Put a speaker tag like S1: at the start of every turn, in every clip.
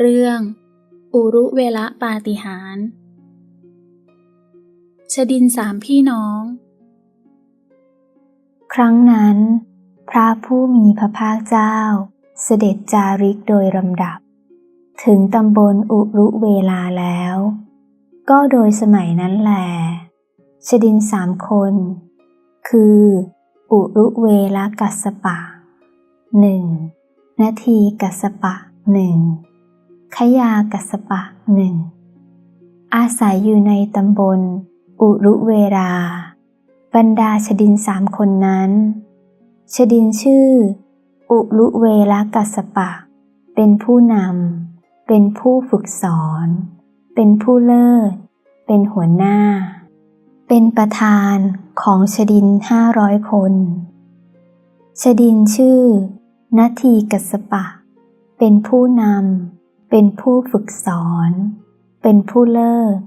S1: เรื่อง อุรุเวละปาฏิหาริย์ชดินสามพี่น้อง
S2: ครั้งนั้น พระผู้มีพระภาคเจ้า เสด็จจาริกโดยลำดับ ถึงตำบลอุรุเวลาแล้ว ก็โดยสมัยนั้นแหลชดินสามคน คือ อุรุเวลกัสปะหนึ่งนาทีกัสปะหนึ่ง ขยากัสปะหนึ่งอาศัยอยู่ในตำบล อุรุเวรา บรรดาชดินสามคนนั้น ชดินชื่อ อุรุเวลกัสปะ เป็นผู้นำ เป็นผู้ฝึกสอน เป็นผู้เลิศ เป็นหัวหน้า เป็นประธานของชดินห้าร้อยคน ชดินชื่อ นาทีกัสปะ เป็นผู้นำ เป็นผู้ฝึกสอน เป็นผู้เลิศ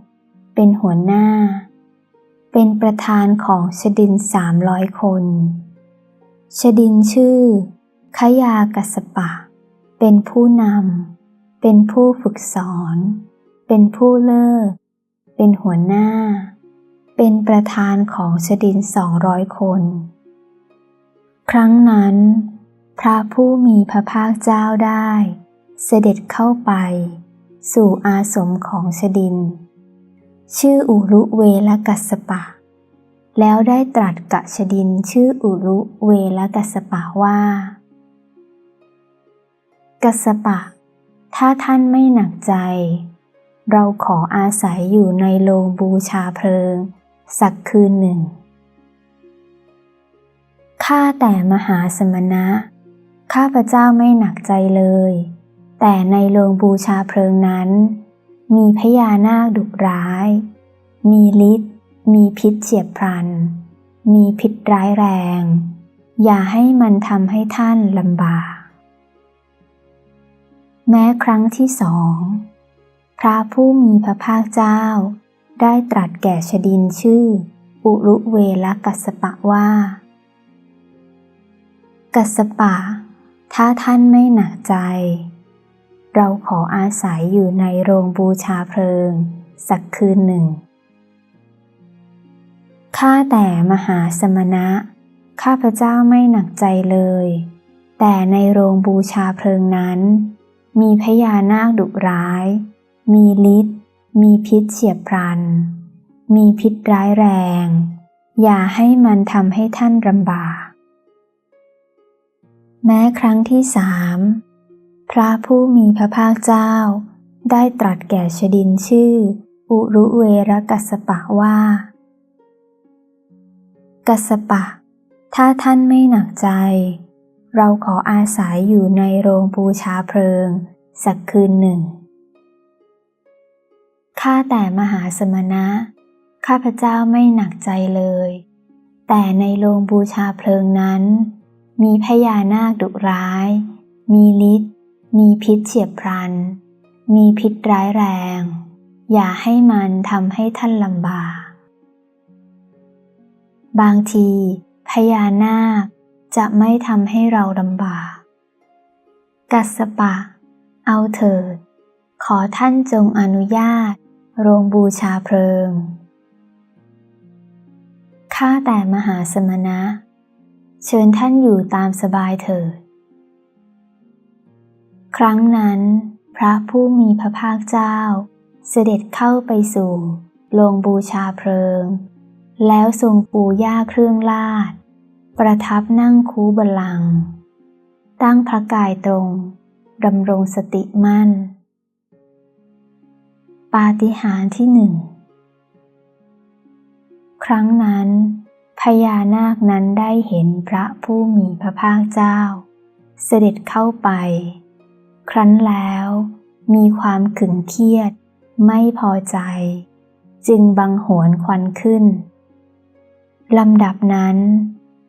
S2: เป็นหัวหน้า เป็นประธานของชดินสามร้อยคน ชดินชื่อขยากัสสปะ เป็นผู้นำ เป็นผู้ฝึกสอน เป็นผู้เลิศ เป็นหัวหน้า เป็นประธานของชดินสองร้อยคน ครั้งนั้น พระผู้มีพระภาคเจ้าได้ เสด็จเข้าไป สู่อาสมของชดิน ชื่ออุรุเวลกัสปะ แล้วได้ตรัสกับชดินชื่ออุรุเวลกัสปะว่า กัสปะ ถ้าท่านไม่หนักใจ เราขออาศัยอยู่ในโรงบูชาเพลิง สักคืนหนึ่งข้าแต่มหาสมณะ ข้าพระเจ้าไม่หนักใจเลย แต่ในโรงบูชาเพลิงนั้น มีพญานาคดุร้าย มีฤทธิ์มีพิษเฉียบพลัน มีพิษร้ายแรง อย่าให้มันทำให้ท่านลำบาก แม้ครั้งที่สอง พระผู้มีพระภาคเจ้า ได้ตรัสแก่ชดินชื่อ อุรุเวลกัสปะว่า กัสปะ ถ้าท่านไม่หนักใจ เราขออาศัยอยู่ในโรงบูชาเพลิง สักคืนหนึ่ง ข้าแต่มหาสมณะ ข้าพเจ้าไม่หนักใจเลย แต่ในโรงบูชาเพลิงนั้น มีพญานาคดุร้าย มีฤทธิ์ มีพิษเฉียบพลัน มีพิษร้ายแรง อย่าให้มันทำให้ท่านลำบาก แม้ครั้งที่สาม พระผู้มีพระภาคเจ้า ได้ตรัสแก่ชดินชื่อ อุรุเวรกัสปะว่า กัสสปะ ถ้าท่านไม่หนักใจ เราขออาศัยอยู่ในโรงบูชาเพลิง สักคืนหนึ่ง ข้าแต่มหาสมณะ ข้าพเจ้าไม่หนักใจเลย แต่ในโรงบูชาเพลิงนั้น มีพญานาคดุร้าย มีฤทธิ์ มีพิษเฉียบพลัน มีพิษร้ายแรง อย่าให้มันทำให้ท่านลำบาก บางทีพญานาคจะไม่ทำให้เราลำบาก กัสปะ เอาเถิด ขอท่านจงอนุญาต โรงบูชาเพลิง ข้าแต่มหาสมณะ เชิญท่านอยู่ตามสบายเถิด ครั้งนั้น พระผู้มีพระภาคเจ้า เสด็จเข้าไปสู่โรงบูชาเพลิง แล้วทรงปูย่าเครื่องลาด ประทับนั่งคูบัลลัง ตั้งพระกายตรงดำรงสติมั่น ปาฏิหาริย์ที่หนึ่ง ครั้งนั้นพญานาคนั้นได้เห็นพระผู้มีพระภาคเจ้า เสด็จเข้าไป ครั้นแล้ว มีความขึงเครียด ไม่พอใจ จึงบังหวนควันขึ้นลำดับนั้น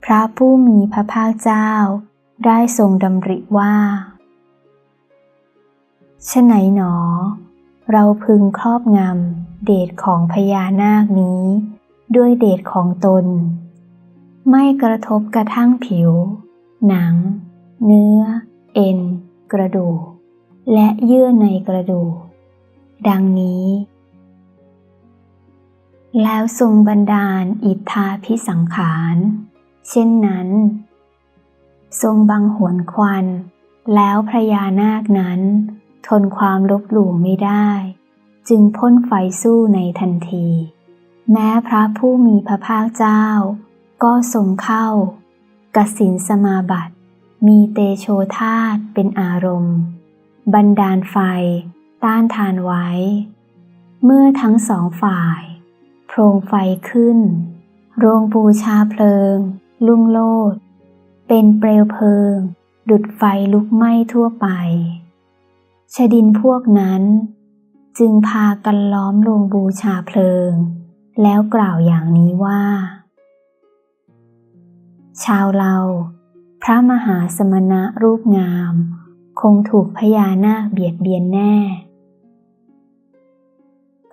S2: พระผู้มีพระภาคเจ้าได้ทรงดำริว่าฉไหนหนอ เราพึงครอบงำเดชของพญานาคนี้ ด้วยเดชของตน ไม่กระทบกระทั่งผิว หนัง เนื้อ เอ็น กระดูก และเยื่อในกระดูก ดังนี้ แล้วทรงบันดาลอิทธาพิสังขาร เช่นนั้น ทรงบังหวนควัน แล้วพระยานาคนั้น ทนความลบหลู่ไม่ได้ จึงพ่นไฟสู้ในทันที แม้พระผู้มีพระภาคเจ้า ก็ทรงเข้ากสินสมาบัติ มีเตโชธาตเป็นอารมณ์ บันดาลไฟ ต้านทานไว้ เมื่อทั้งสองฝ่ายโพรงไฟขึ้น โรงบูชาเพลิง ลุ่งโลด เป็นเปลวเพลิง ดุดไฟลุกไหม้ทั่วไป ชดินพวกนั้น จึงพากันล้อมโรงบูชาเพลิง แล้วกล่าวอย่างนี้ว่า ชาวเรา พระมหาสมณะรูปงาม คงถูกพญานาคเบียดเบียนแน่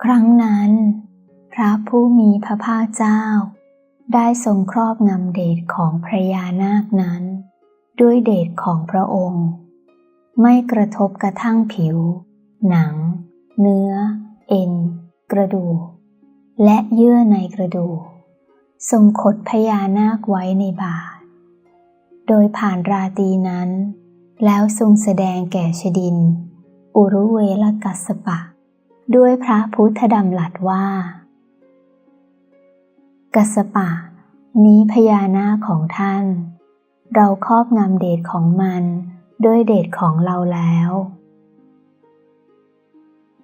S2: ครั้งนั้น พระผู้มีพระภาคเจ้า ได้ทรงครอบงำเดชของพระยานาคนั้น ด้วยเดชของพระองค์ ไม่กระทบกระทั่งผิว หนัง เนื้อ เอ็น กระดูก และเยื่อในกระดูก ทรงขดพญานาคไว้ในบา โดยผ่านราตีนั้น แล้วทรงแสดงแก่ชดิน อุรุเวลกัสปะ ด้วยพระพุทธดำรัสว่า กัสปะ นี้พญานาคของท่าน เราครอบงำเดชของมันด้วยเดชของเราแล้ว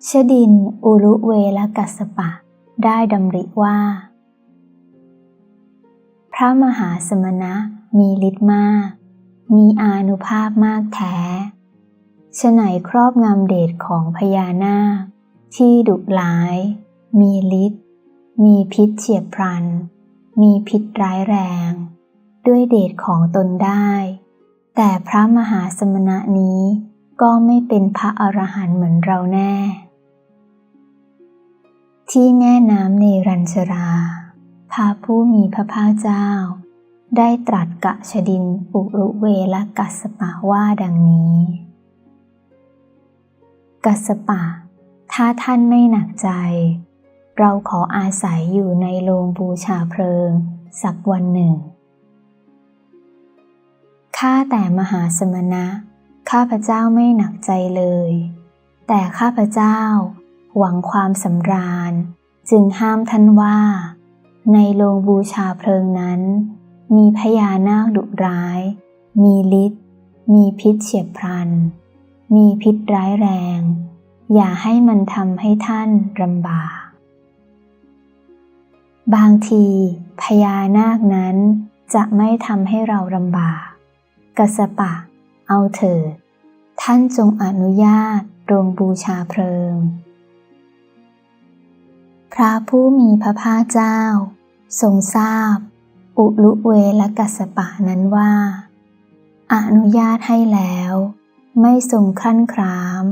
S2: ชดินอุรุเวลกัสสปะ ได้ดำริว่า พระมหาสมณะ มีฤทธิ์มาก มีอานุภาพมากแท้ฉไหนครอบงำเดชของพญานาค ที่ดุร้าย มีฤทธิ์ มีพิษเฉียบพลัน มีพิษร้ายแรง ด้วยเดชของตนได้ แต่พระมหาสมณะนี้ก็ไม่เป็นพระอรหันต์เหมือนเราแน่ ที่แม่น้ำเนรัญชรา พระผู้มีพระภาคเจ้า ได้ตรัสกะชดินปุรุเวละกัสปะว่าดังนี้ กัสสปะ ถ้าท่านไม่หนักใจ เราขออาศัยอยู่ในโรงบูชาเพลิง สักวันหนึ่ง ข้าแต่มหาสมณะ ข้าพเจ้าไม่หนักใจเลย แต่ข้าพเจ้า หวังความสำราญ จึงห้ามท่านว่า ในโรงบูชาเพลิงนั้น มีพญานาคดุร้าย มีฤทธิ์ มีพิษเฉียบพลัน มีพิษร้ายแรง อย่าให้มันทำให้ท่านลำบาก บางทีพญานาคนั้นจะไม่ทำให้เราลำบากกัสปะ เอาเถิด ท่านจงอนุญาตโรงบูชาเพลิง พระผู้มีพระภาคเจ้า ทรงทราบ อุลุเวและกัสปะนั้นว่า อนุญาตให้แล้ว ไม่ทรงคลั่นคราม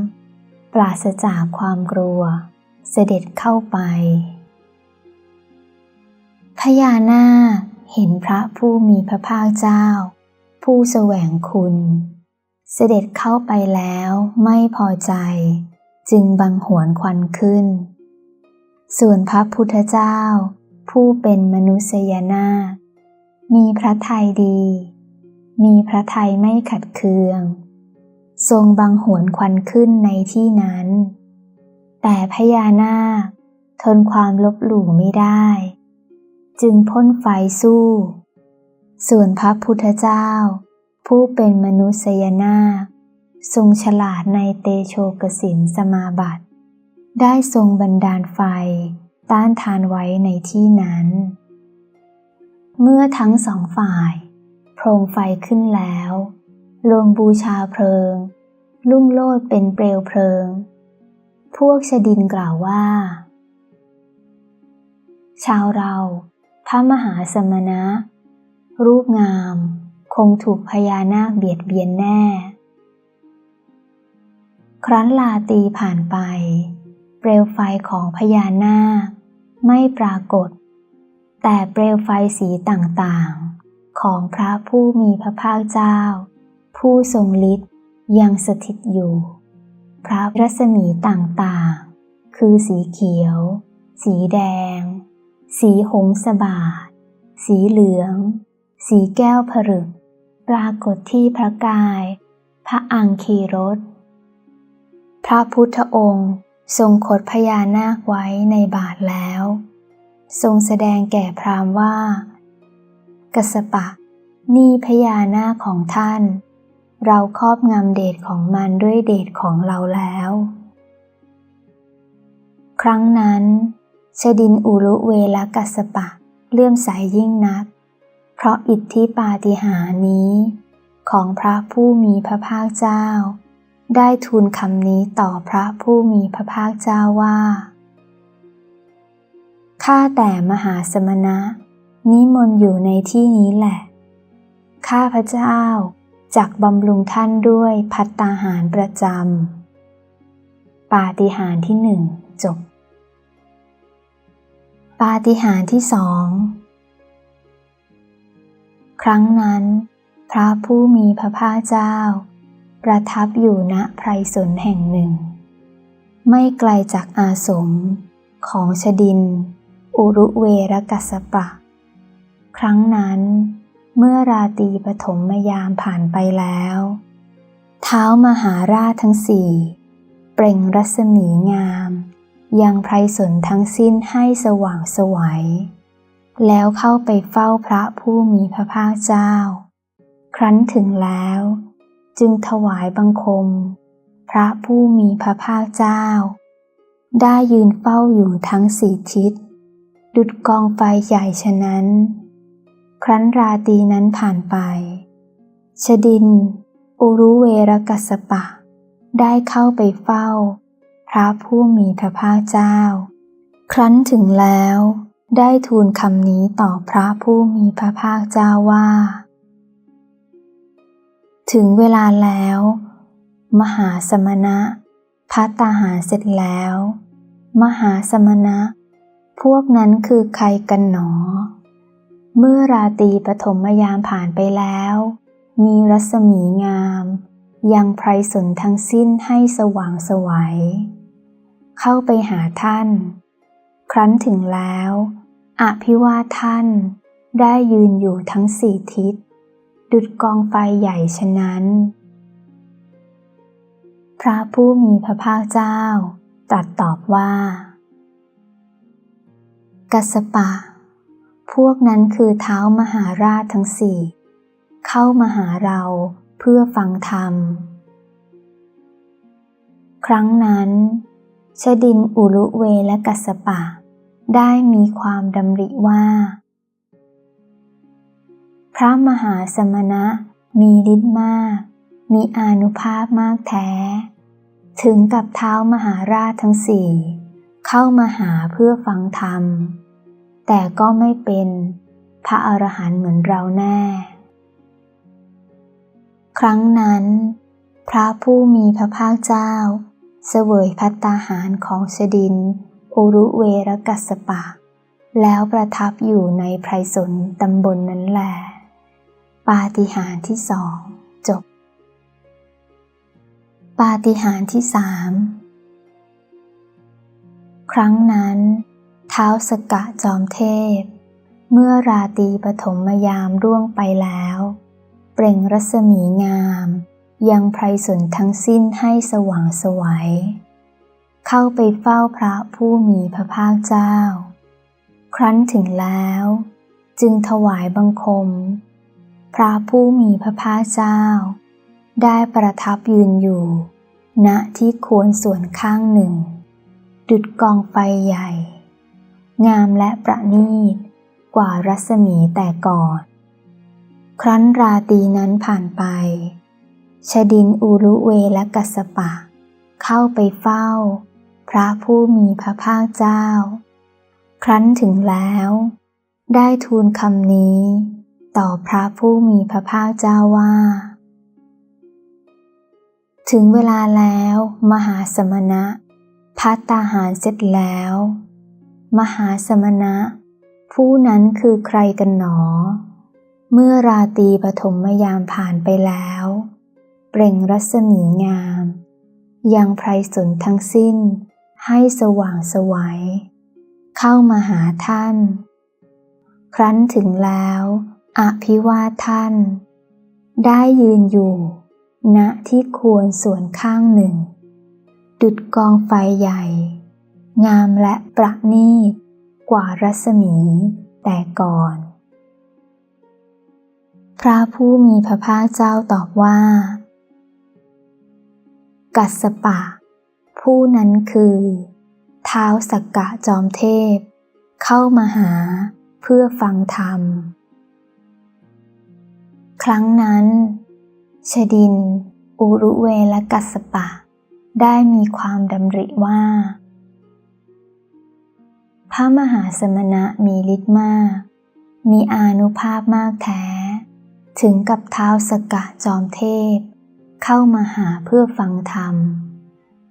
S2: ปราศจากความกลัว เสด็จเข้าไป พญานาคเห็นพระผู้มีพระภาคเจ้า ผู้แสวงคุณ เสด็จเข้าไปแล้วไม่พอใจ จึงบังหวนควันขึ้น ส่วนพระพุทธเจ้า ผู้เป็นมนุษยนาค มีพระทัยดี มีพระทัยไม่ขัดเคือง ทรงบังหวนควันขึ้นในที่นั้น แต่พญานาคทนความลบหลู่ไม่ได้ จึงพ่นไฟสู้ ส่วนพระพุทธเจ้า ผู้เป็นมนุษยนาคทรงฉลาดในเตโชกสินสมาบัติ ได้ทรงบันดาลไฟต้านทานไว้ในที่นั้น เมื่อทั้งสองฝ่ายโพรงไฟขึ้นแล้วลงบูชาเพลิง ลุ่งโลดเป็นเปลวเพลิง พวกชดินกล่าวว่า ชาวเราพระมหาสมณะ รูปงาม คงถูกพญานาคเบียดเบียนแน่ ครั้นลาตีผ่านไป เปลวไฟของพญานาคไม่ปรากฏ แต่เปลวไฟสีต่างๆ ของพระผู้มีพระภาคเจ้า ผู้ทรงฤทธิ์ยังสถิตอยู่ พระรัศมีต่างๆ คือสีเขียว สีแดง สีหงสบาทสีเหลือง สีแก้วผรึก ปรากฏที่พระกาย พระอังคีรถพระพุทธองค์ทรงขดพญานาคไว้ในบาทแล้ว ทรงแสดงแก่พราหมณ์ว่า กสปะ นี่พญานาคของท่าน เราครอบงำเดชของมันด้วยเดชของเราแล้ว ครั้งนั้น ชดินอุรุเวลกัสปะ เลื่อมใสยยิ่งนัก เพราะอิทธิปาฏิหารินี้ ของพระผู้มีพระภาคเจ้า ได้ทูลคำนี้ต่อพระผู้มีพระภาคเจ้าว่า ข้าแต่มหาสมณะ นิมนต์อยู่ในที่นี้แหละ ข้าพระเจ้าจักบำรุงท่านด้วยพัตตาหารประจำ ปาฏิหาริย์ที่หนึ่งจบ ปาฏิหาริย์ที่สอง ครั้งนั้น พระผู้มีพระภาคเจ้า ประทับอยู่ณไพรสนแห่งหนึ่ง ไม่ไกลจากอาสมของชดิน อุรุเวรกัสปะ ครั้งนั้น เมื่อราตรีปฐมมยามผ่านไปแล้ว เท้ามหาราชทั้งสี่เปล่งรัศมีงาม ยังไพรสนทั้งสิ้นให้สว่างสวัย แล้วเข้าไปเฝ้าพระผู้มีพระภาคเจ้า ครั้นถึงแล้ว จึงถวายบังคม พระผู้มีพระภาคเจ้า ได้ยืนเฝ้าอยู่ทั้งสี่ทิศ ดุดกองไฟใหญ่ฉะนั้น ครั้นราตรีนั้นผ่านไป ชดิน อุรุเวรกัสสปะ ได้เข้าไปเฝ้า พระผู้มีพระภาคเจ้า ครั้นถึงแล้ว ได้ทูลคำนี้ต่อพระผู้มีพระภาคเจ้าว่า ถึงเวลาแล้ว มหาสมณะพัตตาหารเสร็จแล้ว มหาสมณะ พวกนั้นคือใครกันหนอ เมื่อราตรีปฐมยามผ่านไปแล้ว มีรัศมีงาม ยังไพรสนทั้งสิ้นให้สว่างสวัย เข้าไปหาท่าน ครั้นถึงแล้วอภิวาทท่านได้ยืนอยู่ทั้งสี่ทิศ ดุดกองไฟใหญ่ฉะนั้น พระผู้มีพระภาคเจ้า ตรัสตอบว่า กัสปะ พวกนั้นคือเท้ามหาราชทั้งสี่เข้ามาหาเราเพื่อฟังธรรม ครั้งนั้นชดินอุรุเวและกัสสปะ ได้มีความดำริว่า พระมหาสมณะมีฤทธิ์มาก มีอานุภาพมากแท้ ถึงกับเท้ามหาราชทั้งสี่ เข้ามาหาเพื่อฟังธรรม แต่ก็ไม่เป็นพระอรหันต์เหมือนเราแน่ ครั้งนั้น พระผู้มีพระภาคเจ้า เสวยพัตตาหารของชดินอุรุเวรกัสปะ แล้วประทับอยู่ในไพรสนตำบลนนั้นแหละปาฏิหาริย์ที่สองจบ ปาฏิหาริย์ที่สาม ครั้งนั้น เท้าสกะจอมเทพ เมื่อราตรีปฐมยามร่วงไปแล้ว เปล่งรัศมีงาม ยังไพรสนทั้งสิ้นให้สว่างสวัย เข้าไปเฝ้าพระผู้มีพระภาคเจ้า ครั้นถึงแล้ว จึงถวายบังคม พระผู้มีพระภาคเจ้า ได้ประทับยืนอยู่ ณที่โควรส่วนข้างหนึ่ง ดุดกองไฟใหญ่ งามและประณีต กว่ารัศมีแต่ก่อน ครั้นราตรีนั้นผ่านไป ชดินอุรุเวและกัสสปะ เข้าไปเฝ้า พระผู้มีพระภาคเจ้า ครั้นถึงแล้ว ได้ทูลคำนี้ ต่อพระผู้มีพระภาคเจ้าว่าถึงเวลาแล้ว มหาสมณะ พัตตาหารเสร็จแล้ว มหาสมณะ ผู้นั้นคือใครกันหนอ เมื่อราตรีปฐมยามผ่านไปแล้ว เปล่งรัศมีงาม ยังไพรสนทั้งสิ้น ให้สว่างสวัย เข้ามาหาท่าน ครั้นถึงแล้วอภิวาทท่าน ได้ยืนอยู่ ณที่ควรส่วนข้างหนึ่ง ดุดกองไฟใหญ่ งามและประณีต กว่ารัศมีแต่ก่อน พระผู้มีพระภาคเจ้าตอบว่า กัสปะ ผู้นั้นคือ เท้าวสักกะจอมเทพ เข้ามาหาเพื่อฟังธรรม ครั้งนั้น ชดิน อุรุเวและกัสปะ ได้มีความดำริว่า พระมหาสมณะมีฤทธิ์มาก มีอานุภาพมากแท้ ถึงกับเท้าสกะจอมเทพ เข้ามาหาเพื่อฟังธรรม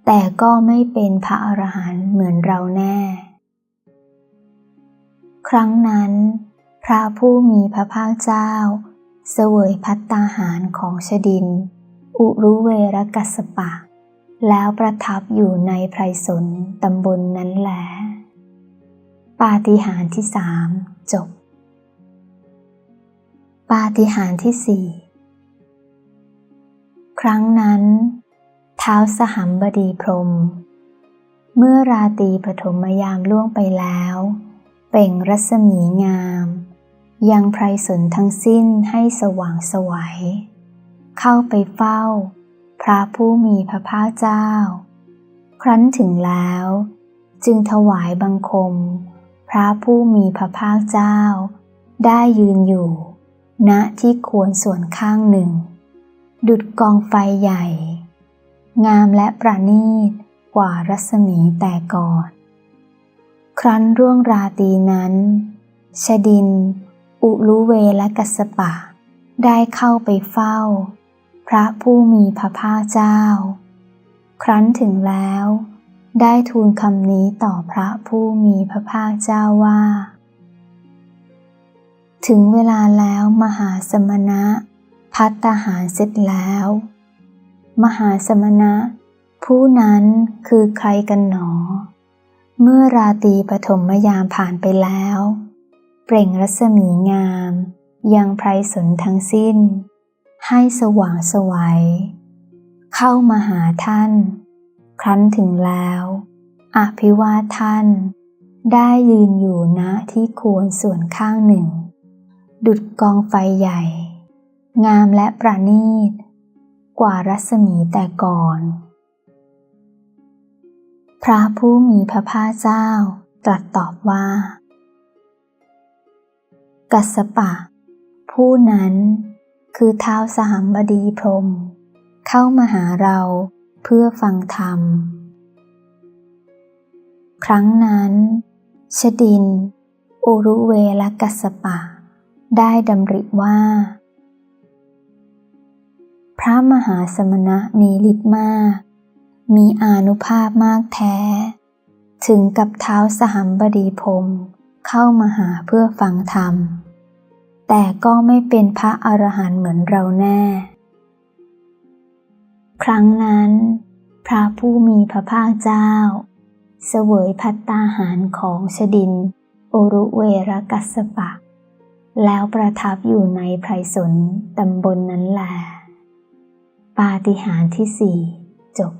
S2: แต่ก็ไม่เป็นพระอรหันต์เหมือนเราแน่ ครั้งนั้น พระผู้มีพระภาคเจ้า เสวยพัตตาหารของชดิน อุรุเวรกัสปะ แล้วประทับอยู่ในไพรสนตำบลนนั้นแหลปาฏิหาริย์ที่สามจบ ปาฏิหาริย์ที่สี่ครั้งนั้น เท้าสหัมบดีพรม เมื่อราตรีปฐมยามล่วงไปแล้ว เป่งรัศมีงาม ยังไพรสนทั้งสิ้นให้สว่างสวัยเข้าไปเฝ้า ระผู้มีพระภาคเจ้า ครั้นถึงแล้ว จึงถวายบังคม พระผู้มีพระภาคเจ้า ได้ยืนอยู่ ณที่ควรส่วนข้างหนึ่ง ดุดกองไฟใหญ่ งามและประณีตกว่ารัศมีแต่ก่อน ครั้นร่วงราตีนั้น ชดิน อุลุเวและกัสปะ ได้เข้าไปเฝ้า พระผู้มีพระภาคเจ้า ครั้นถึงแล้ว ได้ทูลคำนี้ต่อพระผู้มีพระภาคเจ้าว่า ถึงเวลาแล้วมหาสมณะ พัตตาหารเสร็จแล้ว มหาสมณะ ผู้นั้นคือใครกันหนอ เมื่อราตรีปฐมยามผ่านไปแล้ว เปล่งรัศมีงาม ยังไพรสนทั้งสิ้น ให้สว่างสวัย เข้ามาหาท่าน ครั้นถึงแล้วอภิวาทท่าน ได้ยืนอยู่ณที่ควรส่วนข้างหนึ่ง ดุดกองไฟใหญ่ งามและประณีต กว่ารัศมีแต่ก่อน พระผู้มีพระภาคเจ้าตรัสตอบว่า กัสปะ ผู้นั้น คือเท้าสหัมบดีพรม เข้ามาหาเราเพื่อฟังธรรม ครั้งนั้น ชดิน อุรุเวลกัสปะ ได้ดำริว่า พระมหาสมณะมีฤทธิ์มาก มีอานุภาพมากแท้ ถึงกับเท้าสหัมบดีพรมเข้ามาหาเพื่อฟังธรรม แต่ก็ไม่เป็นพระอรหันต์เหมือนเราแน่ ครั้งนั้น พระผู้มีพระภาคเจ้า เสวยพัตตาหารของชดินโอรุเวรกัสสปะ แล้วประทับอยู่ในไพรสนตำบลนนั้นแหละปาฏิหาริย์ที่สี่จบ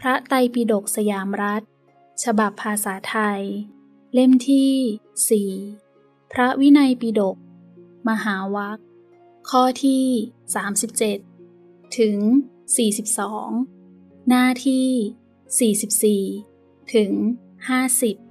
S1: พระไตรปิฎกสยามรัฐ ฉบับภาษาไทย เล่มที่สี่ พระวินัยปิฎกมหาวัคข้อที่ 37 ถึง 42 หน้าที่ 44 ถึง 50